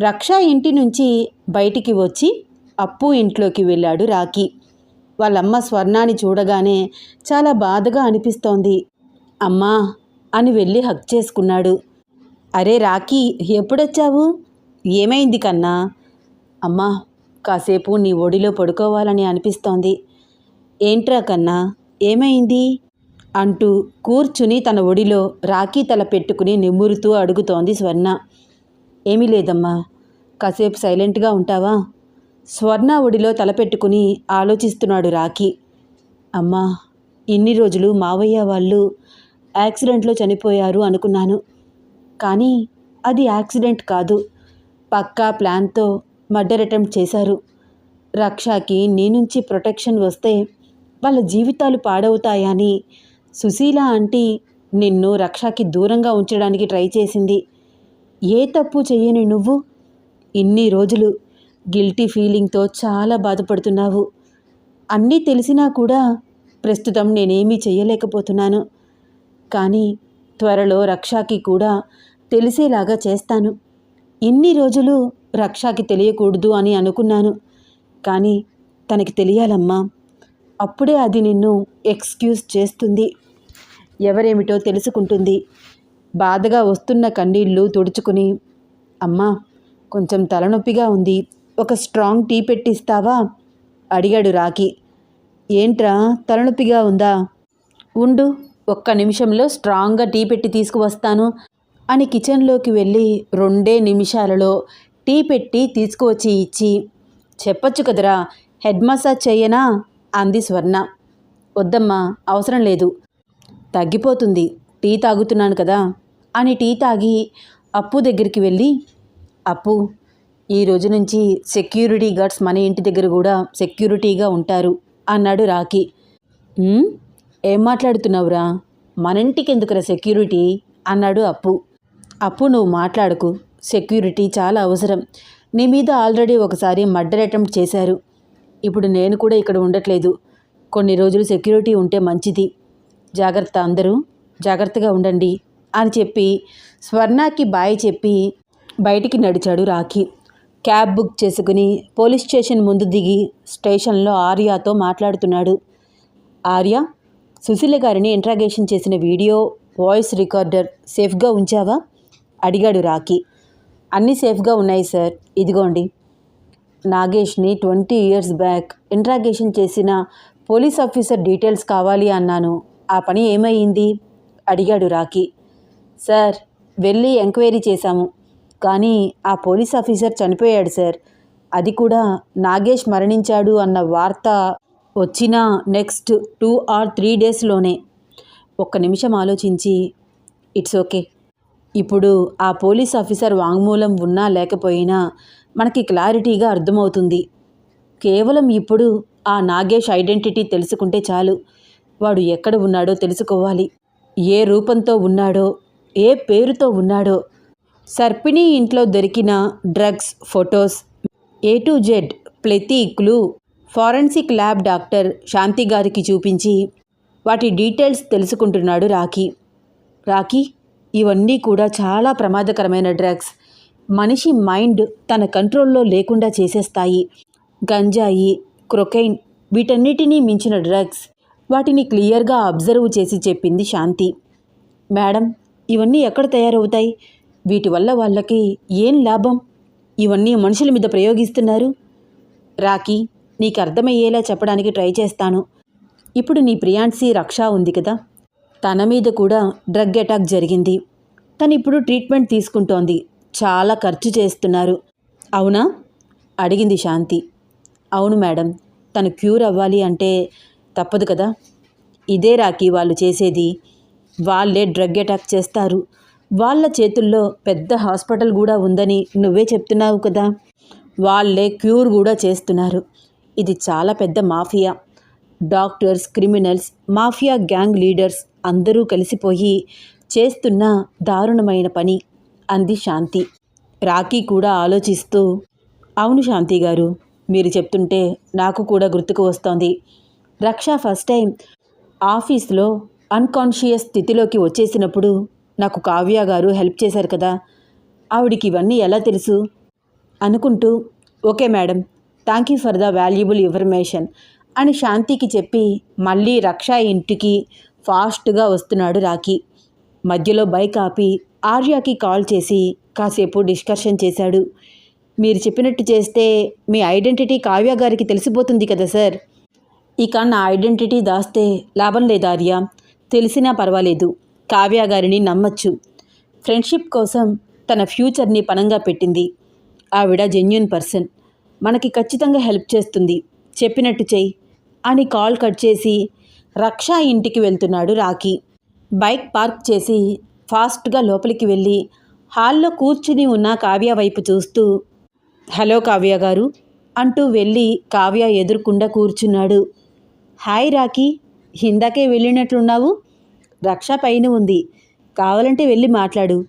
రక్ష ఇంటి నుంచి బయటికి వచ్చి అప్పు ఇంట్లోకి వెళ్ళాడు రాకీ వాళ్ళమ్మ స్వర్ణాన్ని చూడగానే చాలా బాధగా అనిపిస్తోంది. అమ్మా! అని వెళ్ళి హక్ చేసుకున్నాడు. అరే రాకీ ఎప్పుడొచ్చావు? ఏమైంది కన్నా? అమ్మా కాసేపు నీ ఒడిలో పడుకోవాలని అనిపిస్తోంది. ఏంట్రా కన్నా ఏమైంది? అంటూ కూర్చుని తన ఒడిలో రాఖీ తల పెట్టుకుని నిమ్మురుతూ అడుగుతోంది స్వర్ణ. ఏమీ లేదమ్మా. కాసేపు సైలెంట్గా ఉంటావా? స్వర్ణ ఒడిలో తలపెట్టుకుని ఆలోచిస్తున్నాడు రాఖీ. అమ్మా ఇన్ని రోజులు మావయ్య వాళ్ళు యాక్సిడెంట్లో చనిపోయారు అనుకున్నాను. కానీ అది యాక్సిడెంట్ కాదు. పక్కా ప్లాన్తో మర్డర్ అటెంప్ట్ చేశారు. రక్షకి నీ నుంచి ప్రొటెక్షన్ వస్తే వాళ్ళ జీవితాలు పాడవుతాయని సుశీల ఆంటీ నిన్ను రక్షకి దూరంగా ఉంచడానికి ట్రై చేసింది. ఏ తప్పు చెయ్యని నువ్వు? ఇన్ని రోజులు గిల్టీ ఫీలింగ్తో చాలా బాధపడుతున్నావు. అన్నీ తెలిసినా కూడా ప్రస్తుతం నేనేమీ చెయ్యలేకపోతున్నాను. కానీ త్వరలో రక్షాకి కూడా తెలిసేలాగా చేస్తాను. ఇన్ని రోజులు రక్షాకి తెలియకూడదు అని అనుకున్నాను. కానీ తనకి తెలియాలమ్మా. అప్పుడే అది నిన్ను ఎక్స్క్యూజ్ చేస్తుంది. ఎవరేమిటో తెలుసుకుంటుంది. బాధగా వస్తున్న కన్నీళ్ళు తుడుచుకుని అమ్మా కొంచెం తలనొప్పిగా ఉంది. ఒక స్ట్రాంగ్ టీ పెట్టిస్తావా? అడిగాడు రాకి ఏంట్రా తలనొప్పిగా ఉందా? ఉండు ఒక్క నిమిషంలో స్ట్రాంగ్గా టీ పెట్టి తీసుకువస్తాను అని కిచెన్లోకి వెళ్ళి రెండే నిమిషాలలో టీ పెట్టి తీసుకువచ్చి ఇచ్చి చెప్పొచ్చు కదరా హెడ్ మసాజ్ చేయనా? అంది స్వర్ణ. వద్దమ్మా అవసరం లేదు. తగ్గిపోతుంది. టీ తాగుతున్నాను కదా. అని టీ తాగి అప్పు దగ్గరికి వెళ్ళి అప్పు ఈ రోజు నుంచి సెక్యూరిటీ గార్డ్స్ మన ఇంటి దగ్గర కూడా సెక్యూరిటీగా ఉంటారు అన్నాడు రాకీ ఏం మాట్లాడుతున్నావురా? మన ఇంటికి ఎందుకురా సెక్యూరిటీ? అన్నాడు అప్పు. అప్పు నువ్వు మాట్లాడకు. సెక్యూరిటీ చాలా అవసరం. నీ మీద ఆల్రెడీ ఒకసారి మర్డర్ అటెంప్ట్ చేశారు. ఇప్పుడు నేను కూడా ఇక్కడ ఉండట్లేదు. కొన్ని రోజులు సెక్యూరిటీ ఉంటే మంచిది. జాగ్రత్త అందరూ. జాగ్రత్తగా ఉండండి. అని చెప్పి స్వర్ణకి బాయ్ చెప్పి బయటికి నడిచాడు రాఖీ. క్యాబ్ బుక్ చేసుకుని పోలీస్ స్టేషన్ ముందు దిగి స్టేషన్లో ఆర్యాతో మాట్లాడుతున్నాడు. ఆర్య సుశీల గారిని ఇంట్రాగేషన్ చేసిన వీడియో వాయిస్ రికార్డర్ సేఫ్గా ఉంచావా? అడిగాడు రాఖీ. అన్నీ సేఫ్గా ఉన్నాయి సార్. ఇదిగోండి. నాగేష్ని ట్వంటీ ఇయర్స్ బ్యాక్ ఇంట్రాగేషన్ చేసిన పోలీస్ ఆఫీసర్ డీటెయిల్స్ కావాలి అన్నాను. ఆ పని ఏమైంది? అడిగాడు రాఖీ. సార్ వెళ్ళి ఎంక్వైరీ చేశాము. కానీ ఆ పోలీస్ ఆఫీసర్ చనిపోయాడు సార్. అది కూడా నాగేష్ మరణించాడు అన్న వార్త వచ్చిన నెక్స్ట్ టూ ఆర్ త్రీ డేస్లోనే ఒక్క నిమిషం ఆలోచించి ఇట్స్ ఓకే. ఇప్పుడు ఆ పోలీస్ ఆఫీసర్ వాంగ్మూలం ఉన్నా లేకపోయినా మనకి క్లారిటీగా అర్థమవుతుంది. కేవలం ఇప్పుడు ఆ నాగేష్ ఐడెంటిటీ తెలుసుకుంటే చాలు. వాడు ఎక్కడ ఉన్నాడో తెలుసుకోవాలి. ఏ రూపంతో ఉన్నాడో ఏ పేరుతో ఉన్నాడో. సర్పిణి ఇంట్లో దొరికిన drugs photos A to Z ప్రతి clue forensic lab doctor Shanti గారికి చూపించి వాటి డీటెయిల్స్ తెలుసుకుంటున్నాడు రాఖీ. రాఖీ ఇవన్నీ కూడా చాలా ప్రమాదకరమైన డ్రగ్స్. మనిషి మైండ్ తన కంట్రోల్లో లేకుండా చేసేస్తాయి. గంజాయి క్రొకైన్ వీటన్నిటినీ మించిన డ్రగ్స్ వాటిని క్లియర్గా అబ్జర్వ్ చేసి చెప్పింది శాంతి. మేడం ఇవన్నీ ఎక్కడ తయారవుతాయి? వీటి వల్ల వాళ్ళకి ఏం లాభం? ఇవన్నీ మనుషుల మీద ప్రయోగిస్తున్నారు? రాకీ నీకు అర్థమయ్యేలా చెప్పడానికి ట్రై చేస్తాను. ఇప్పుడు నీ ప్రియాన్సీ రక్ష ఉంది కదా? తన మీద కూడా డ్రగ్ అటాక్ జరిగింది. తను ఇప్పుడు ట్రీట్మెంట్ తీసుకుంటోంది. చాలా ఖర్చు చేస్తున్నారు. అవునా? అడిగింది శాంతి. అవును మేడం తను క్యూర్ అవ్వాలి అంటే తప్పదు కదా? ఇదే రాకి వాళ్ళు చేసేది వాళ్ళే డ్రగ్ అటాక్ చేస్తారు. వాళ్ళ చేతుల్లో పెద్ద హాస్పిటల్ కూడా ఉందని నువ్వే చెప్తున్నావు కదా. వాళ్ళే క్యూర్ కూడా చేస్తున్నారు. ఇది చాలా పెద్ద mafia. Doctors criminals mafia gang leaders అందరూ కలిసిపోయి చేస్తున్న దారుణమైన పని అంది శాంతి. రాఖీ కూడా ఆలోచిస్తూ అవును శాంతి గారు మీరు చెప్తుంటే నాకు కూడా గుర్తుకు వస్తోంది. రక్ష ఫస్ట్ టైం ఆఫీస్లో అన్కాన్షియస్ స్థితిలోకి వచ్చేసినప్పుడు నాకు కావ్య గారు హెల్ప్ చేశారు కదా ఆవిడికి ఇవన్నీ ఎలా తెలుసు? అనుకుంటూ okay madam thank you for the valuable information అని శాంతికి చెప్పి మళ్ళీ రక్ష ఇంటికి ఫాస్ట్గా వస్తున్నాడు రాకీ మధ్యలో బైక్ ఆపి ఆర్యాకి కాల్ చేసి కాసేపు డిస్కషన్ చేశాడు. మీరు చెప్పినట్టు చేస్తే మీ ఐడెంటిటీ కావ్య గారికి తెలిసిపోతుంది కదా సార్? ఇక నా ఐడెంటిటీ దాస్తే లాభం లేదు ఆర్య. తెలిసినా పర్వాలేదు. కావ్య గారిని నమ్మచ్చు. ఫ్రెండ్షిప్ కోసం తన ఫ్యూచర్ని పణంగా పెట్టింది. ఆవిడ జెన్యున్ పర్సన్. మనకి ఖచ్చితంగా హెల్ప్ చేస్తుంది. చెప్పినట్టు చెయ్యి. అని కాల్ కట్ చేసి రక్ష ఇంటికి వెళ్తున్నాడు రాకీ బైక్ పార్క్ చేసి ఫాస్ట్గా లోపలికి వెళ్ళి హాల్లో కూర్చుని ఉన్న కావ్య వైపు చూస్తూ హలో కావ్య గారు అంటూ వెళ్ళి కావ్య ఎదురుకుండా కూర్చున్నాడు. హాయ్ రాకీ ఇందాకే వెళ్ళినట్లున్నావు? రక్ష పైన ఉంది. కావాలంటే వెళ్ళి మాట్లాడు.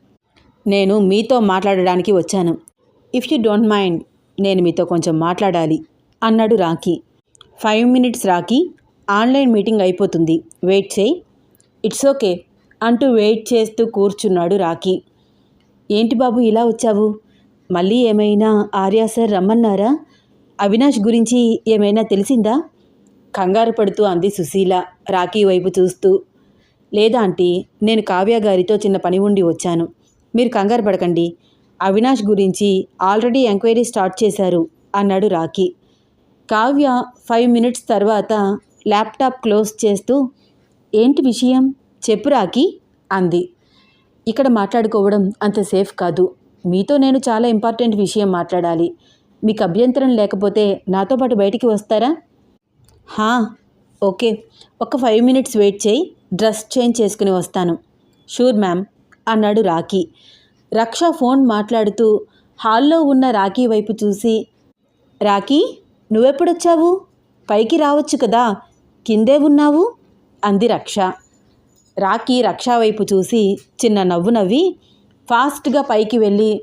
నేను మీతో మాట్లాడడానికి వచ్చాను. ఇఫ్ యూ డోంట్ మైండ్ నేను మీతో కొంచెం మాట్లాడాలి అన్నాడు Rocky five minutes Rocky online meeting అయిపోతుంది. వెయిట్ చేయి. ఇట్స్ ఓకే అంటూ వెయిట్ చేస్తూ కూర్చున్నాడు రాకీ ఏంటి బాబు ఇలా వచ్చావు? మళ్ళీ ఏమైనా ఆర్యా సార్ రమ్మన్నారా? అవినాష్ గురించి ఏమైనా తెలిసిందా? కంగారు పడుతూ అంది సుశీల. రాఖీ వైపు చూస్తూ లేదా ఆంటీ నేను కావ్య గారితో చిన్న పని ఉండి వచ్చాను. మీరు కంగారు పడకండి. అవినాష్ గురించి ఆల్రెడీ ఎంక్వైరీ స్టార్ట్ చేశారు అన్నాడు రాఖీ. కావ్య ఫైవ్ మినిట్స్ తర్వాత ల్యాప్టాప్ క్లోజ్ చేస్తూ ఏంటి విషయం? చెప్పు రాఖీ అంది. ఇక్కడ మాట్లాడుకోవడం అంత సేఫ్ కాదు. మీతో నేను చాలా ఇంపార్టెంట్ విషయం మాట్లాడాలి. మీకు అభ్యంతరం లేకపోతే నాతో పాటు బయటికి వస్తారా? హా ఓకే. ఒక ఫైవ్ మినిట్స్ వెయిట్ చేయి. డ్రెస్ చేంజ్ చేసుకుని వస్తాను. షూర్ మ్యామ్ అన్నాడు రాఖీ. రక్ష ఫోన్ మాట్లాడుతూ హాల్లో ఉన్న రాఖీ వైపు చూసి రాఖీ నువ్వెప్పుడొచ్చావు? పైకి రావచ్చు కదా. కిందే ఉన్నావు? అంది రక్ష. రాఖీ రక్ష వైపు చూసి చిన్న నవ్వు నవ్వి ఫాస్ట్గా పైకి వెళ్ళి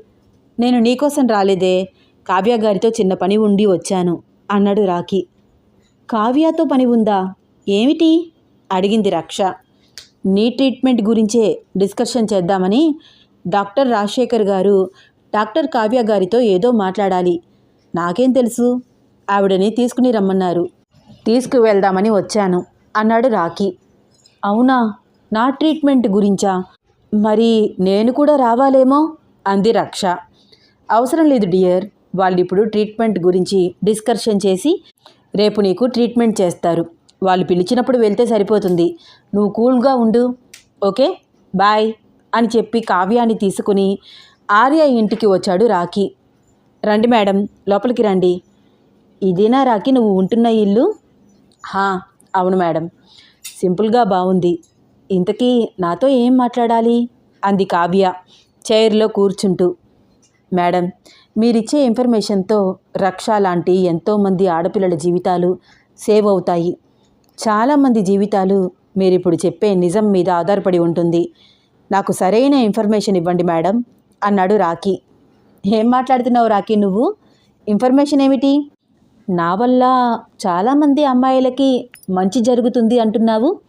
నేను నీకోసం రాలేదే. కావ్య గారితో చిన్న పని ఉండి వచ్చాను అన్నాడు రాఖీ. కావ్యతో పని ఉందా? ఏమిటి? అడిగింది రక్ష. నీ ట్రీట్మెంట్ గురించే డిస్కషన్ చేద్దామని డాక్టర్ రాజశేఖర్ గారు డాక్టర్ కావ్య గారితో ఏదో మాట్లాడాలి. నాకేం తెలుసు? ఆవిడని తీసుకుని రమ్మన్నారు. తీసుకువెళ్దామని వచ్చాను అన్నాడు రాకీ అవునా? నా ట్రీట్మెంట్ గురించా? మరి నేను కూడా రావాలేమో? అంది రక్ష. అవసరం లేదు డియర్. వాళ్ళు ఇప్పుడు ట్రీట్మెంట్ గురించి డిస్కషన్ చేసి రేపు నీకు ట్రీట్మెంట్ చేస్తారు. వాళ్ళు పిలిచినప్పుడు వెళ్తే సరిపోతుంది. నువ్వు కూల్గా ఉండు. ఓకే? బాయ్ అని చెప్పి కావ్యాన్ని తీసుకుని ఆర్య ఇంటికి వచ్చాడు రాఖీ. రండి మేడం లోపలికి రండి. ఇదేనా రాఖీ? నువ్వు ఉంటున్న ఇల్లు? హా అవును మేడం. సింపుల్గా బాగుంది. ఇంతకీ నాతో ఏం మాట్లాడాలి? అంది కావ్య చైర్లో కూర్చుంటూ. మేడం మీరిచ్చే ఇన్ఫర్మేషన్తో రక్ష లాంటి ఎంతోమంది ఆడపిల్లల జీవితాలు సేవ్ అవుతాయి. చాలామంది జీవితాలు మీరిప్పుడు చెప్పే నిజం మీద ఆధారపడి ఉంటుంది. నాకు సరైన ఇన్ఫర్మేషన్ ఇవ్వండి మేడం అన్నాడు రాకీ ఏం మాట్లాడుతున్నావు రాకీ నువ్వు? ఇన్ఫర్మేషన్ ఏమిటి? నా వల్ల చాలామంది అమ్మాయిలకి మంచి జరుగుతుంది అంటున్నావు?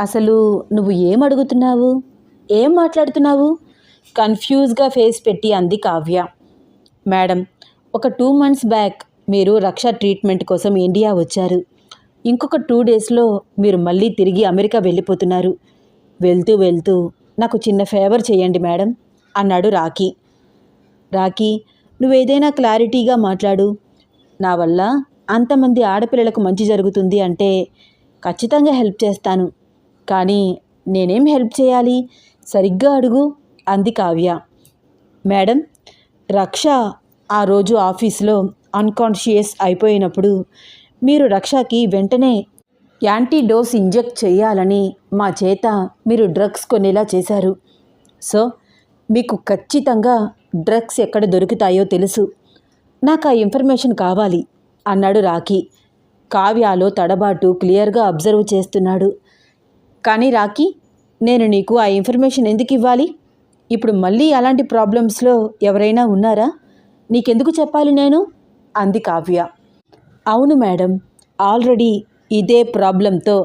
అసలు నువ్వు ఏం అడుగుతున్నావు? ఏం మాట్లాడుతున్నావు? కన్ఫ్యూజ్గా ఫేస్ పెట్టి అంది కావ్య. మేడం ఒక టూ మంత్స్ బ్యాక్ మీరు రక్ష ట్రీట్మెంట్ కోసం ఇండియా వచ్చారు. ఇంకొక టూ డేస్లో మీరు మళ్ళీ తిరిగి అమెరికా వెళ్ళిపోతున్నారు. వెళ్తూ వెళ్తూ నాకు చిన్న ఫేవర్ చేయండి మేడం అన్నాడు రాకీ రాకీ నువ్వేదైనా క్లారిటీగా మాట్లాడు. నా వల్ల అంతమంది ఆడపిల్లలకు మంచి జరుగుతుంది అంటే ఖచ్చితంగా హెల్ప్ చేస్తాను. కానీ నేనేం హెల్ప్ చేయాలి? సరిగ్గా అడుగు అంది కావ్య. మేడం రక్ష ఆ రోజు ఆఫీస్లో అన్కాన్షియస్ అయిపోయినప్పుడు మీరు రక్షకి వెంటనే యాంటీడోస్ ఇంజెక్ట్ చేయాలని మా చేత మీరు డ్రగ్స్ కొనేలా చేశారు. సో మీకు ఖచ్చితంగా డ్రగ్స్ ఎక్కడ దొరుకుతాయో తెలుసు. నాకు ఆ ఇన్ఫర్మేషన్ కావాలి అన్నాడు రాకీ కావ్యాలో తడబాటు క్లియర్గా అబ్జర్వ్ చేస్తున్నాడు. కానీ రాకీ నేను నీకు ఆ ఇన్ఫర్మేషన్ ఎందుకు ఇవ్వాలి? ఇప్పుడు మళ్ళీ అలాంటి ప్రాబ్లమ్స్లో ఎవరైనా ఉన్నారా? నీకెందుకు చెప్పాలి నేను? అంది కావ్య. అవును మేడం ఆల్రెడీ ఇదే ప్రాబ్లంతో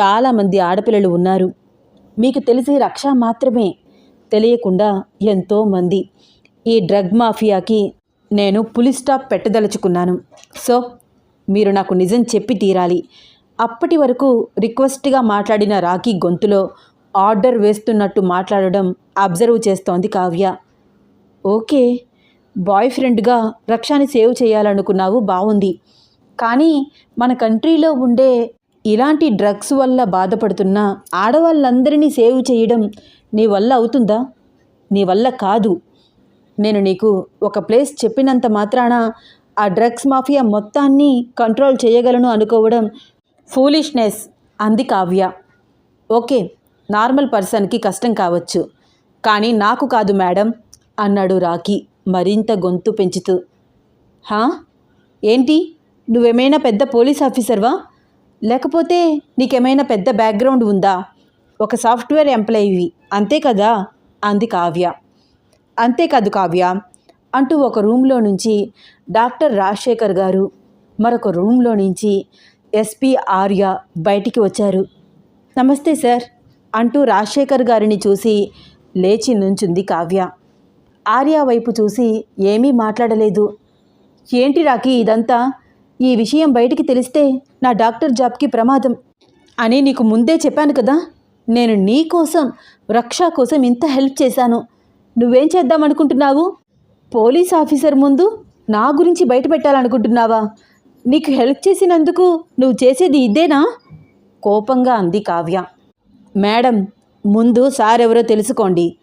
చాలామంది ఆడపిల్లలు ఉన్నారు. మీకు తెలిసి రక్ష మాత్రమే తెలియకుండా ఎంతోమంది ఈ డ్రగ్ మాఫియాకి నేను పులి స్టాప్ పెట్టదలుచుకున్నాను. సో మీరు నాకు నిజం చెప్పి తీరాలి. అప్పటి వరకు రిక్వెస్ట్గా మాట్లాడిన రాఖీ గొంతులో ఆర్డర్ వేస్తున్నట్టు మాట్లాడడం అబ్జర్వ్ చేస్తోంది కావ్య. ఓకే బాయ్ ఫ్రెండ్గా రక్షాని సేవ్ చేయాలనుకున్నావు బాగుంది కానీ మన కంట్రీలో ఉండే ఇలాంటి డ్రగ్స్ వల్ల బాధపడుతున్న ఆడవాళ్ళందరినీ సేవ్ చేయడం నీ వల్ల అవుతుందా? నీ వల్ల కాదు. నేను నీకు ఒక ప్లేస్ చెప్పినంత మాత్రాన ఆ డ్రగ్స్ మాఫియా మొత్తాన్ని కంట్రోల్ చేయగలను అనుకోవడం ఫూలిష్నెస్ అంది కావ్య. ఓకే నార్మల్ పర్సన్కి కష్టం కావచ్చు. కానీ నాకు కాదు మేడం అన్నాడు రాకీ మరింత గొంతు పెంచుతూ. హా? ఏంటి? నువ్వేమైనా పెద్ద పోలీస్ ఆఫీసర్వా? లేకపోతే నీకేమైనా పెద్ద బ్యాక్గ్రౌండ్ ఉందా? ఒక సాఫ్ట్వేర్ ఎంప్లాయీవి అంతే కదా? అంది కావ్య. అంతేకాదు కావ్య అంటూ ఒక రూమ్లో నుంచి డాక్టర్ రాజశేఖర్ గారు మరొక రూమ్లో నుంచి ఎస్పీ ఆర్య బయటికి వచ్చారు. నమస్తే సార్. అంటూ రాజశేఖర్ గారిని చూసి లేచి నుంచుంది కావ్య. ఆర్య వైపు చూసి ఏమీ మాట్లాడలేదు. ఏంటి రాకి ఇదంతా? ఈ విషయం బయటికి తెలిస్తే నా డాక్టర్ జాబ్కి ప్రమాదం. అని నీకు ముందే చెప్పాను కదా? నేను నీ కోసం రక్షా కోసం ఇంత హెల్ప్ చేశాను. నువ్వేం చేద్దామనుకుంటున్నావు? పోలీస్ ఆఫీసర్ ముందు నా గురించి బయట పెట్టాలనుకుంటున్నావా నీకు హెల్ప్ చేసినందుకు నువ్వు చేసేది ఇదేనా? కోపంగా అంది కావ్య. మేడం ముందు సార్ ఎవరో తెలుసుకోండి.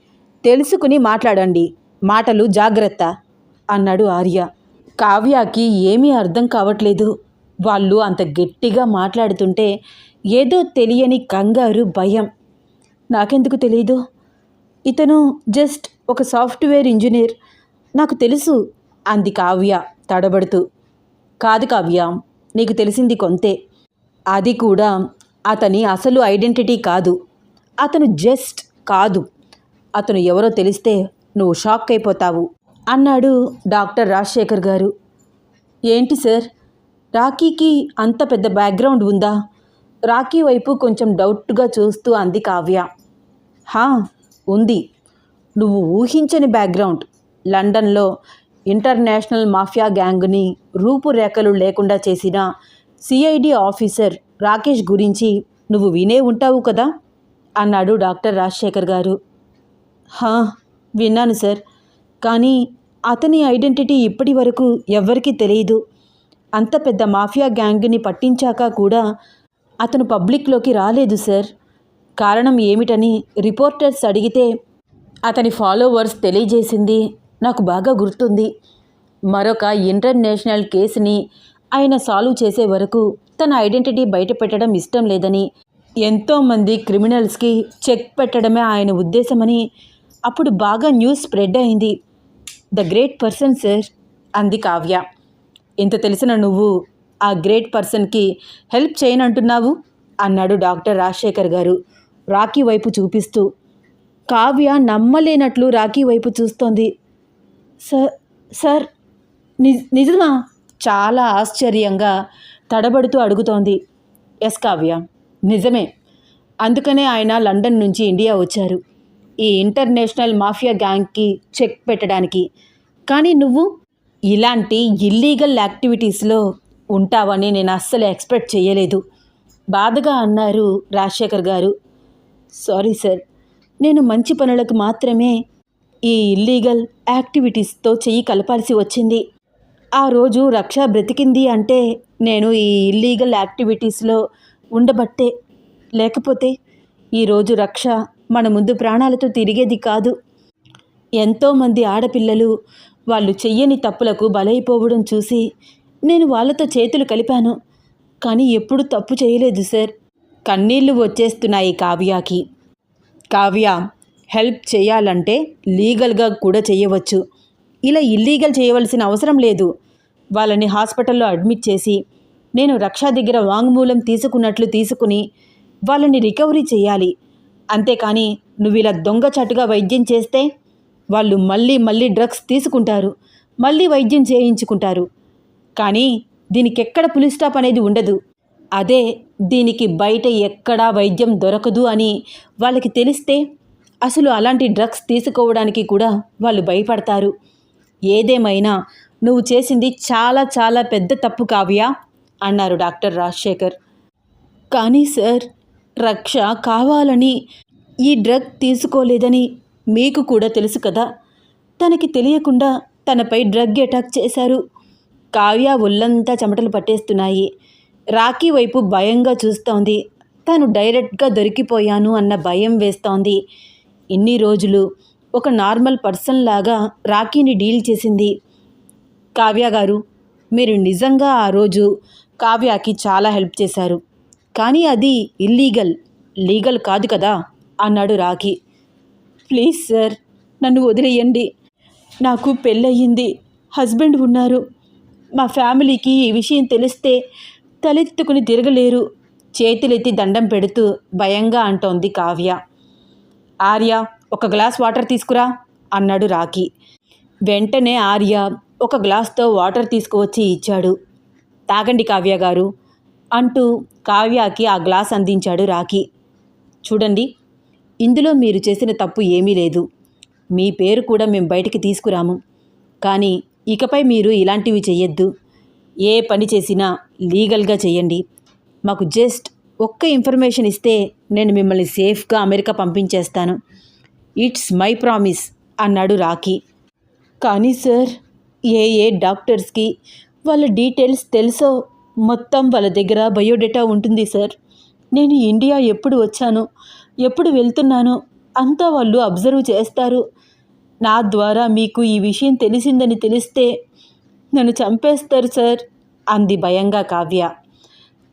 తెలుసుకుని మాట్లాడండి. మాటలు జాగ్రత్త అన్నాడు ఆర్య. కావ్యకి ఏమీ అర్థం కావట్లేదు. వాళ్ళు అంత గట్టిగా మాట్లాడుతుంటే ఏదో తెలియని కంగారు భయం. నాకెందుకు తెలియదు ఇతను జస్ట్ ఒక సాఫ్ట్వేర్ ఇంజనీర్. నాకు తెలుసు అంది కావ్య తడబడుతూ. కాదు కావ్య నీకు తెలిసింది కొంతే. అది కూడా అతని అసలు ఐడెంటిటీ కాదు. అతను జస్ట్ కాదు. అతను ఎవరో తెలిస్తే నువ్వు షాక్ అయిపోతావు అన్నాడు డాక్టర్ రాజశేఖర్ గారు. ఏంటి సార్? రాకీకి అంత పెద్ద బ్యాక్గ్రౌండ్ ఉందా? రాకీ వైపు కొంచెం డౌట్గా చూస్తూ అంది కావ్య. హా ఉంది. నువ్వు ఊహించని బ్యాక్గ్రౌండ్. లండన్లో ఇంటర్నేషనల్ మాఫియా గ్యాంగ్ని రూపురేఖలు లేకుండా చేసిన సిఐడి ఆఫీసర్ రాకేష్ గురించి నువ్వు వినే ఉంటావు కదా? అన్నాడు డాక్టర్ రాజశేఖర్ గారు. హా విన్నాను సార్. కానీ అతని ఐడెంటిటీ ఇప్పటి వరకు ఎవ్వరికీ తెలియదు. అంత పెద్ద మాఫియా గ్యాంగ్ని పట్టించాక కూడా అతను పబ్లిక్లోకి రాలేదు సార్. కారణం ఏమిటని రిపోర్టర్స్ అడిగితే అతని ఫాలోవర్స్ తెలియజేసింది నాకు బాగా గుర్తుంది. మరొక ఇంటర్నేషనల్ కేసుని ఆయన సాల్వ్ చేసే వరకు తన ఐడెంటిటీ బయట పెట్టడం ఇష్టం లేదని ఎంతోమంది క్రిమినల్స్కి చెక్ పెట్టడమే ఆయన ఉద్దేశమని అప్పుడు బాగా న్యూస్ స్ప్రెడ్ అయింది. ద గ్రేట్ పర్సన్ సార్ అంది కావ్య. ఇంత తెలిసిన నువ్వు ఆ గ్రేట్ పర్సన్కి హెల్ప్ చేయనంటున్నావు? అన్నాడు డాక్టర్ రాజశేఖర్ గారు రాఖీ వైపు చూపిస్తూ. కావ్య నమ్మలేనట్లు రాఖీ వైపు చూస్తోంది. సార్ సార్ నిజ్ నిజమా? చాలా ఆశ్చర్యంగా తడబడుతూ అడుగుతోంది. ఎస్ కావ్య నిజమే. అందుకనే ఆయన లండన్ నుంచి ఇండియా వచ్చారు. ఈ ఇంటర్నేషనల్ మాఫియా గ్యాంగ్కి చెక్ పెట్టడానికి. కానీ నువ్వు ఇలాంటి ఇల్లీగల్ యాక్టివిటీస్లో ఉంటావని నేను అస్సలు ఎక్స్పెక్ట్ చేయలేదు బాధగా అన్నారు రాజశేఖర్ గారు. సారీ సార్ నేను మంచి పనులకు మాత్రమే ఈ ఇల్లీగల్ యాక్టివిటీస్తో చెయ్యి కలపాల్సి వచ్చింది. ఆ రోజు రక్ష బ్రతికింది అంటే నేను ఈ ఇల్లీగల్ యాక్టివిటీస్లో ఉండబట్టే లేకపోతే ఈరోజు రక్ష మన ముందు ప్రాణాలతో తిరిగేది కాదు. ఎంతోమంది ఆడపిల్లలు వాళ్ళు చెయ్యని తప్పులకు బలైపోవడం చూసి నేను వాళ్ళతో చేతులు కలిపాను. కానీ ఎప్పుడు తప్పు చేయలేదు సార్. కన్నీళ్ళు వచ్చేస్తున్నాయి కావ్యాకి. కావ్య హెల్ప్ చేయాలంటే లీగల్గా కూడా చేయవచ్చు. ఇలా ఇల్లీగల్ చేయవలసిన అవసరం లేదు. వాళ్ళని హాస్పిటల్లో అడ్మిట్ చేసి నేను రక్షా దగ్గర వాంగ్మూలం తీసుకున్నట్లు తీసుకుని వాళ్ళని రికవరీ చేయాలి. అంతేకాని నువ్వు ఇలా దొంగచాటుగా వైద్యం చేస్తే వాళ్ళు మళ్ళీ మళ్ళీ డ్రగ్స్ తీసుకుంటారు మళ్ళీ వైద్యం చేయించుకుంటారు. కానీ దీనికి ఎక్కడ పులి స్టాప్ అనేది ఉండదు. అదే దీనికి బయట ఎక్కడా వైద్యం దొరకదు అని వాళ్ళకి తెలిస్తే అసలు అలాంటి డ్రగ్స్ తీసుకోవడానికి కూడా వాళ్ళు భయపడతారు. ఏదేమైనా నువ్వు చేసింది చాలా చాలా పెద్ద తప్పు కావ్య అన్నారు డాక్టర్ రాజశేఖర్. కానీ సార్ రక్ష కావాలని ఈ డ్రగ్ తీసుకోలేదని మీకు కూడా తెలుసు కదా. తనకి తెలియకుండా తనపై డ్రగ్ అటాక్ చేశారు. కావ్య ఒళ్ళంతా చెమటలు పట్టేస్తున్నాయి. రాఖీ వైపు భయంగా చూస్తోంది. తాను డైరెక్ట్గా దొరికిపోయాను అన్న భయం వేస్తోంది. ఇన్ని రోజులు ఒక నార్మల్ పర్సన్ లాగా రాఖీని డీల్ చేసింది. కావ్య గారు మీరు నిజంగా ఆ రోజు కావ్యకి చాలా హెల్ప్ చేశారు. కానీ అది ఇల్లీగల్ లీగల్ కాదు కదా? అన్నాడు రాఖీ. ప్లీజ్ సార్ నన్ను వదిలేయండి. నాకు పెళ్ళయింది హస్బెండ్ ఉన్నారు. మా ఫ్యామిలీకి ఈ విషయం తెలిస్తే తలెత్తుకుని తిరగలేరు. చేతులెత్తి దండం పెడుతూ భయంగా అంటోంది కావ్య. ఆర్య ఒక గ్లాస్ వాటర్ తీసుకురా అన్నాడు రాఖీ. వెంటనే ఆర్య ఒక గ్లాస్తో వాటర్ తీసుకువచ్చి ఇచ్చాడు. తాగండి కావ్య గారు అంటూ కావ్యకి ఆ గ్లాస్ అందించాడు రాఖీ. చూడండి ఇందులో మీరు చేసిన తప్పు ఏమీ లేదు. మీ పేరు కూడా మేము బయటికి తీసుకురాము. కానీ ఇకపై మీరు ఇలాంటివి చెయ్యొద్దు. ఏ పని చేసినా లీగల్గా చేయండి మాకు జస్ట్ ఒక్క ఇన్ఫర్మేషన్ ఇస్తే నేను మిమ్మల్ని సేఫ్గా అమెరికా పంపించేస్తాను. ఇట్స్ మై ప్రామిస్ అన్నాడు రాఖీ. కానీ సార్ ఏ ఏ డాక్టర్స్కి వాళ్ళ డీటెయిల్స్ తెలుసో మొత్తం వాళ్ళ దగ్గర బయోడేటా ఉంటుంది సార్. నేను ఇండియా ఎప్పుడు వచ్చాను ఎప్పుడు వెళ్తున్నాను అంతా వాళ్ళు అబ్జర్వ్ చేస్తారు. నా ద్వారా మీకు ఈ విషయం తెలిసిందని తెలిస్తే నన్ను చంపేస్తారు సార్ అంది భయంగా కావ్య.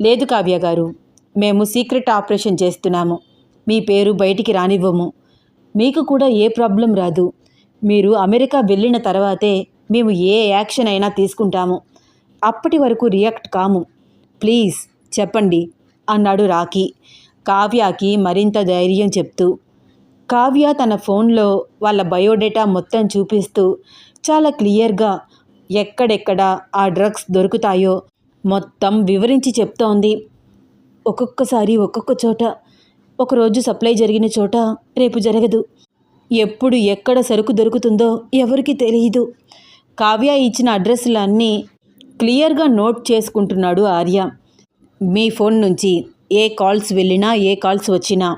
లేదు కావ్య గారు మేము సీక్రెట్ ఆపరేషన్ చేస్తున్నాము. మీ పేరు బయటికి రానివ్వము. మీకు కూడా ఏ ప్రాబ్లం రాదు. మీరు అమెరికా వెళ్ళిన తర్వాతే మేము ఏ యాక్షన్ అయినా తీసుకుంటాము. అప్పటి వరకు రియాక్ట్ కాము. ప్లీజ్ చెప్పండి అన్నాడు రాఖీ. కావ్యకి మరింత ధైర్యం చెప్తూ. కావ్య తన ఫోన్లో వాళ్ళ బయోడేటా మొత్తం చూపిస్తూ చాలా క్లియర్గా ఎక్కడెక్కడ ఆ డ్రగ్స్ దొరుకుతాయో మొత్తం వివరించి చెప్తోంది. ఒక్కొక్కసారి ఒక్కొక్క చోట ఒకరోజు సప్లై జరిగిన చోట రేపు జరగదు. ఎప్పుడు ఎక్కడ సరుకు దొరుకుతుందో ఎవరికి తెలియదు. కావ్య ఇచ్చిన అడ్రస్లన్నీ క్లియర్గా నోట్ చేసుకుంటున్నాడు ఆర్య. మీ ఫోన్ నుంచి ఏ కాల్స్ వెళ్ళినా ఏ కాల్స్ వచ్చినా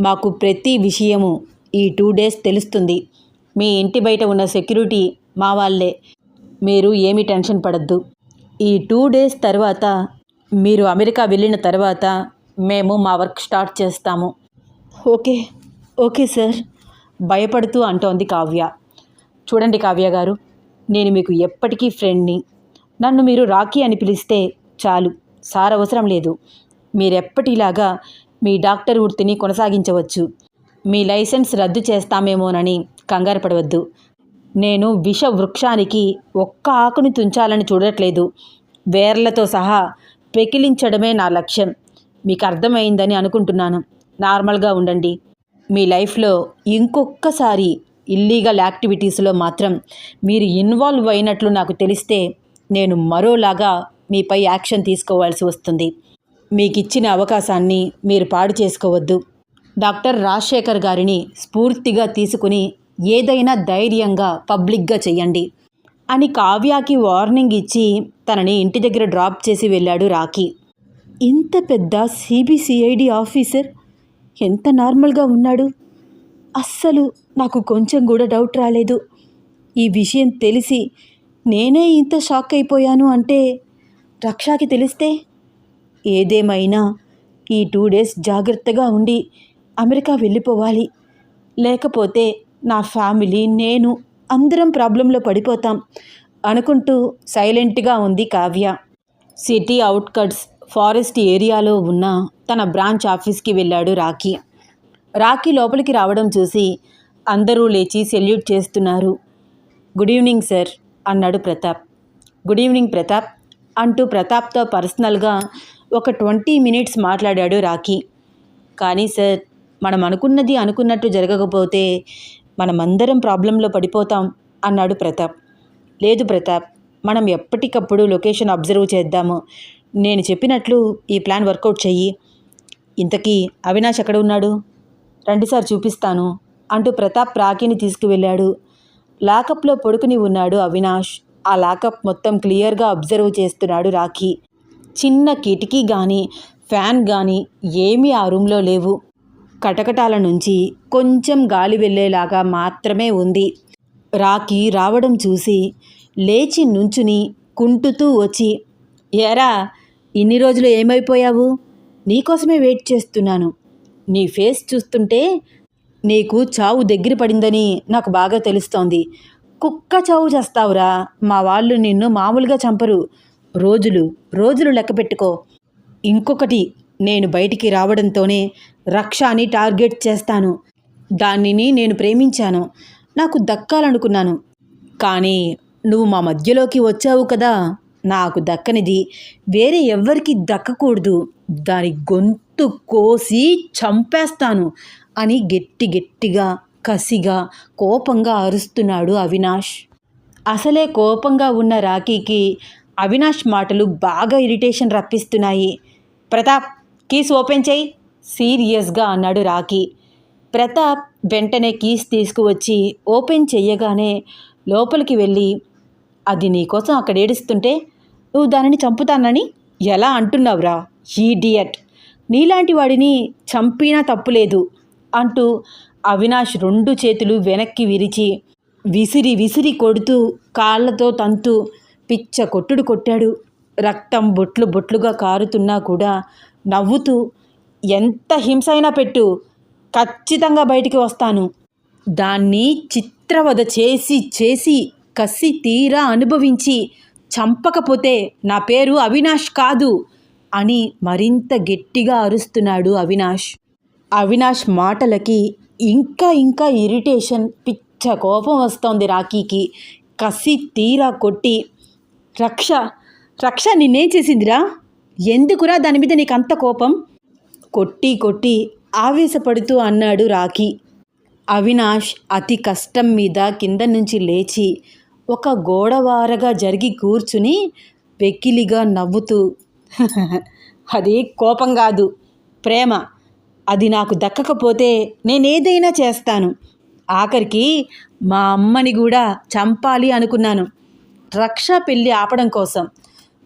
మాకు ప్రతి విషయము ఈ టూ డేస్ తెలుస్తుంది. మీ ఇంటి బయట ఉన్న సెక్యూరిటీ మా వాళ్ళే. మీరు ఏమీ టెన్షన్ పడద్దు. ఈ టూ డేస్ తర్వాత మీరు అమెరికా వెళ్ళిన తర్వాత మేము మా వర్క్ స్టార్ట్ చేస్తాము. Okay okay sir. భయపడుతూ అంటోంది కావ్య. చూడండి కావ్య గారు. నేను మీకు ఎప్పటికీ ఫ్రెండ్ని. నన్ను మీరు రాఖీ అని పిలిస్తే చాలు సార్ అవసరం లేదు. మీరెప్పటిలాగా మీ డాక్టర్ వృత్తిని కొనసాగించవచ్చు. మీ లైసెన్స్ రద్దు చేస్తామేమోనని కంగారు పడవద్దు. నేను విష వృక్షానికి ఒక్క ఆకుని తుంచాలని చూడట్లేదు. వేర్లతో సహా పెకిలించడమే నా లక్ష్యం. మీకు అర్థమైందని అనుకుంటున్నాను. నార్మల్గా ఉండండి. మీ లైఫ్లో ఇంకొక్కసారి ఇల్లీగల్ యాక్టివిటీస్లో మాత్రం మీరు ఇన్వాల్వ్ అయినట్లు నాకు తెలిస్తే నేను మరోలాగా మీపై యాక్షన్ తీసుకోవాల్సి వస్తుంది. మీకు ఇచ్చిన అవకాశాన్ని మీరు పాడు చేసుకోవద్దు. డాక్టర్ రాజశేఖర్ గారిని స్ఫూర్తిగా తీసుకుని ఏదైనా ధైర్యంగా పబ్లిక్గా చెయ్యండి అని కావ్యాకి వార్నింగ్ ఇచ్చి తనని ఇంటి దగ్గర డ్రాప్ చేసి వెళ్ళాడు రాఖీ. ఇంత పెద్ద సిబిసిఐడి ఆఫీసర్ ఎంత నార్మల్గా ఉన్నాడు? అస్సలు నాకు కొంచెం కూడా డౌట్ రాలేదు. ఈ విషయం తెలిసి నేనే ఇంత షాక్ అయిపోయాను అంటే రక్షాకి తెలిస్తే ఏదేమైనా ఈ టూ డేస్ జాగ్రత్తగా ఉండి అమెరికా వెళ్ళిపోవాలి. లేకపోతే నా ఫ్యామిలీ నేను అందరం ప్రాబ్లంలో పడిపోతాం అనుకుంటూ సైలెంట్గా ఉంది కావ్య. సిటీ అవుట్కట్స్ ఫారెస్ట్ ఏరియాలో ఉన్న తన బ్రాంచ్ ఆఫీస్కి వెళ్ళాడు రాఖీ. రాఖీ లోపలికి రావడం చూసి అందరూ లేచి సెల్యూట్ చేస్తున్నారు. గుడ్ ఈవినింగ్ సార్ అన్నాడు ప్రతాప్. గుడ్ ఈవినింగ్ ప్రతాప్ అంటూ ప్రతాప్తో పర్సనల్గా ఒక ట్వంటీ మినిట్స్ మాట్లాడాడు రాఖీ. కానీ సార్ మనం అనుకున్నది అనుకున్నట్టు జరగకపోతే మనమందరం ప్రాబ్లంలో పడిపోతాం అన్నాడు ప్రతాప్. లేదు ప్రతాప్ మనం ఎప్పటికప్పుడు లొకేషన్ అబ్జర్వ్ చేద్దాము. నేను చెప్పినట్లు ఈ ప్లాన్ వర్కౌట్ చెయ్యి. ఇంతకీ అవినాష్ ఎక్కడ ఉన్నాడు? రండి సార్ చూపిస్తాను. అంటూ ప్రతాప్ రాఖీని తీసుకువెళ్ళాడు. లాకప్లో పడుకుని ఉన్నాడు అవినాష్. ఆ లాకప్ మొత్తం క్లియర్గా అబ్జర్వ్ చేస్తున్నాడు రాఖీ. చిన్న కిటికీ కానీ ఫ్యాన్ కానీ ఏమీ ఆ రూమ్లో లేవు. కటకటాల నుంచి కొంచెం గాలి వెళ్ళేలాగా మాత్రమే ఉంది. రాఖీ రావడం చూసి లేచి నుంచుని కుంటుతూ వచ్చి ఏరా ఇన్ని రోజులు ఏమైపోయావు? నీకోసమే వెయిట్ చేస్తున్నాను. నీ ఫేస్ చూస్తుంటే నీకు చావు దగ్గర పడిందని నాకు బాగా తెలుస్తోంది. కుక్క చావు చేస్తావురా. మా వాళ్ళు నిన్ను మామూలుగా చంపరు. రోజులు రోజులు లెక్క పెట్టుకో. ఇంకొకటి నేను బయటికి రావడంతోనే రక్షాని టార్గెట్ చేస్తాను. దానిని నేను ప్రేమించాను. నాకు దక్కాలనుకున్నాను. కానీ నువ్వు మా మధ్యలోకి వచ్చావు కదా. నాకు దక్కనిది వేరే ఎవ్వరికి దక్కకూడదు. దాని గొంతు కోసి చంపేస్తాను. అని గట్టి గట్టిగా కసిగా కోపంగా అరుస్తున్నాడు అవినాష్. అసలే కోపంగా ఉన్న రాఖీకి అవినాష్ మాటలు బాగా ఇరిటేషన్ రప్పిస్తున్నాయి. ప్రతాప్ కీస్ ఓపెన్ చేయి సీరియస్గా అన్నాడు రాఖీ. ప్రతాప్ వెంటనే కీస్ తీసుకువచ్చి ఓపెన్ చెయ్యగానే లోపలికి వెళ్ళి అది నీకోసం అక్కడ ఏడుస్తుంటే నువ్వు దానిని చంపుతానని ఎలా అంటున్నావురా ఈడియట్. నీలాంటి వాడిని చంపినా తప్పులేదు. అంటూ అవినాష్ రెండు చేతులు వెనక్కి విరిచి విసిరి విసిరి కొడుతూ కాళ్ళతో తంతు పిచ్చ కొట్టుడు కొట్టాడు. రక్తం బొట్లు బొట్లుగా కారుతున్నా కూడా నవ్వుతూ ఎంత హింస అయినా పెట్టు ఖచ్చితంగా బయటికి వస్తాను. దాన్ని చిత్రవద చేసి చేసి కసి తీరా అనుభవించి చంపకపోతే నా పేరు అవినాష్ కాదు అని మరింత గట్టిగా అరుస్తున్నాడు అవినాష్. అవినాష్ మాటలకి ఇంకా ఇంకా ఇరిటేషన్ పిచ్చ కోపం వస్తోంది రాఖీకి. కసి తీరా కొట్టి రక్ష రక్ష నిన్నేం చేసిందిరా? ఎందుకురా దాని మీద నీకు అంత కోపం? కొట్టి కొట్టి ఆవేశపడుతూ అన్నాడు రాఖీ. అవినాష్ అతి కష్టం మీద కింద నుంచి లేచి ఒక గోడవారగా జరిగి కూర్చుని వెకిలిగా నవ్వుతూ అది కోపం కాదు ప్రేమ. అది నాకు దక్కకపోతే నేనేదైనా చేస్తాను. ఆఖరికి మా అమ్మని కూడా చంపాలి అనుకున్నాను. రక్ష పెళ్ళి ఆపడం కోసం.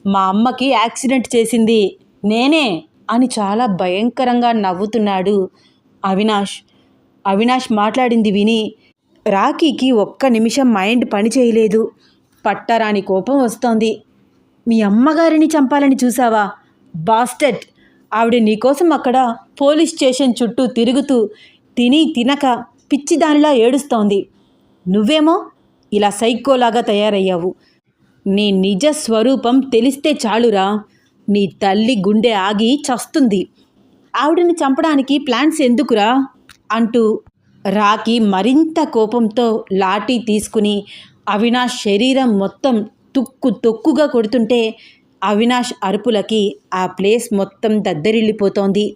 మా అమ్మకి యాక్సిడెంట్ చేసింది నేనే అని చాలా భయంకరంగా నవ్వుతున్నాడు అవినాష్. అవినాష్ మాట్లాడింది విని రాఖీకి ఒక్క నిమిషం మైండ్ పని చేయలేదు. పట్టరాని కోపం వస్తోంది. మీ అమ్మగారిని చంపాలని చూసావా? బాస్టెట్ ఆవిడ నీకోసం అక్కడ పోలీస్ స్టేషన్ చుట్టూ తిరుగుతూ తిని తినక పిచ్చిదానిలా ఏడుస్తోంది. నువ్వేమో ఇలా సైకోలాగా తయారయ్యావు. నీ నిజ స్వరూపం తెలిస్తే చాలురా. నీ తల్లి గుండె ఆగి చస్తుంది. ఆవిడని చంపడానికి ప్లాన్స్ ఎందుకురా? అంటూ రాకి మరింత కోపంతో లాఠీ తీసుకుని అవినాష్ శరీరం మొత్తం తుక్కు తొక్కుగా కొడుతుంటే అవినాష్ అరుపులకి ఆ ప్లేస్ మొత్తం దద్దరిల్లిపోతోంది.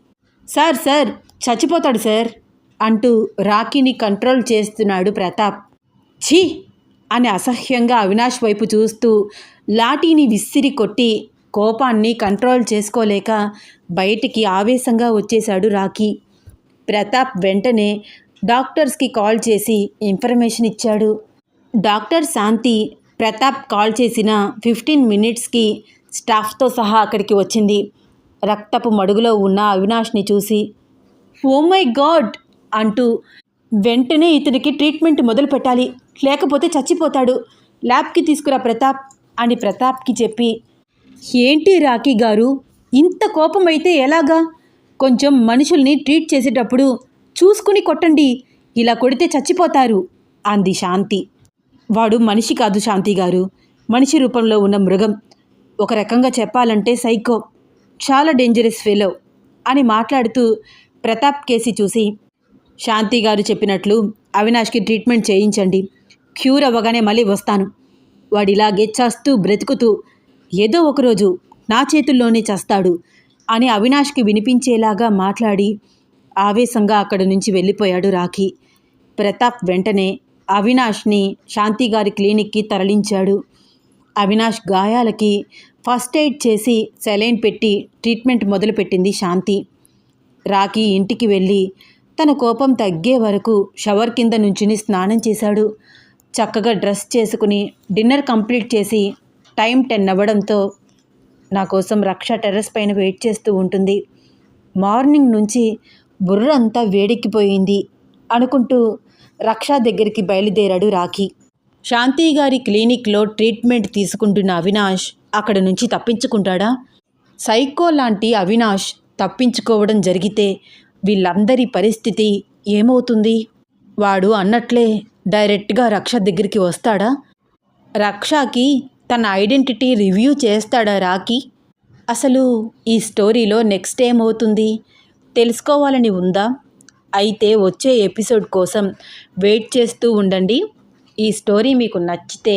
సార్ సార్ చచ్చిపోతాడు సార్ అంటూ రాకీని కంట్రోల్ చేస్తున్నాడు ప్రతాప్. ఛీ! అని అసహ్యంగా అవినాష్ వైపు చూస్తూ లాఠీని విసిరి కొట్టి కోపాన్ని కంట్రోల్ చేసుకోలేక బయటికి ఆవేశంగా వచ్చేశాడు రాఖీ. ప్రతాప్ వెంటనే డాక్టర్స్కి కాల్ చేసి ఇన్ఫర్మేషన్ ఇచ్చాడు. డాక్టర్ శాంతి ప్రతాప్ కాల్ చేసిన ఫిఫ్టీన్ మినిట్స్కి స్టాఫ్తో సహా అక్కడికి వచ్చింది. రక్తపు మడుగులో ఉన్న అవినాష్ని చూసి ఓ మై గాడ్! అంటూ వెంటనే ఇతనికి ట్రీట్మెంట్ మొదలు పెట్టాలి. లేకపోతే చచ్చిపోతాడు. ల్యాబ్కి తీసుకురా ప్రతాప్ అని ప్రతాప్కి చెప్పి ఏంటి రాఖీ గారు? ఇంత కోపం అయితే ఎలాగా? కొంచెం మనుషుల్ని ట్రీట్ చేసేటప్పుడు చూసుకుని కొట్టండి. ఇలా కొడితే చచ్చిపోతారు అంది శాంతి. వాడు మనిషి కాదు శాంతి గారు. మనిషి రూపంలో ఉన్న మృగం. ఒక రకంగా చెప్పాలంటే సైకో. చాలా డేంజరస్ ఫెలో అని మాట్లాడుతూ ప్రతాప్ కేసి చూసి శాంతి గారు చెప్పినట్లు అవినాష్కి ట్రీట్మెంట్ చేయించండి. క్యూర్ అవ్వగానే మళ్ళీ వస్తాను. వాడిలాగే చస్తూ బ్రతుకుతూ ఏదో ఒకరోజు నా చేతుల్లోనే చస్తాడు అని అవినాష్కి వినిపించేలాగా మాట్లాడి ఆవేశంగా అక్కడి నుంచి వెళ్ళిపోయాడు రాఖీ. ప్రతాప్ వెంటనే అవినాష్ని శాంతి గారి క్లినిక్కి తరలించాడు. అవినాష్ గాయాలకి ఫస్ట్ ఎయిడ్ చేసి సెలైన్ పెట్టి ట్రీట్మెంట్ మొదలుపెట్టింది శాంతి. రాకీ ఇంటికి వెళ్ళి తన కోపం తగ్గే వరకు షవర్ కింద నుంచుని స్నానం చేశాడు. చక్కగా డ్రెస్ చేసుకుని డిన్నర్ కంప్లీట్ చేసి టైం టెన్ అవ్వడంతో నా కోసం రక్ష టెర్రస్ పైన వెయిట్ చేస్తూ ఉంటుంది. మార్నింగ్ నుంచి బుర్ర అంతా వేడెక్కిపోయింది అనుకుంటూ రక్ష దగ్గరికి బయలుదేరాడు రాఖీ. శాంతి గారి క్లినిక్లో ట్రీట్మెంట్ తీసుకుంటున్న అవినాష్ అక్కడ నుంచి తప్పించుకుంటాడా? సైకో లాంటి అవినాష్ తప్పించుకోవడం జరిగితే వీళ్ళందరి పరిస్థితి ఏమవుతుంది? వాడు అన్నట్లే డైరెక్ట్గా రక్ష దగ్గరికి వస్తాడా? రక్షకి తన ఐడెంటిటీ రివ్యూ చేస్తాడా రాకి అసలు ఈ స్టోరీలో నెక్స్ట్ ఏమవుతుంది? తెలుసుకోవాలని ఉందా? అయితే వచ్చే ఎపిసోడ్ కోసం వెయిట్ చేస్తూ ఉండండి. ఈ స్టోరీ మీకు నచ్చితే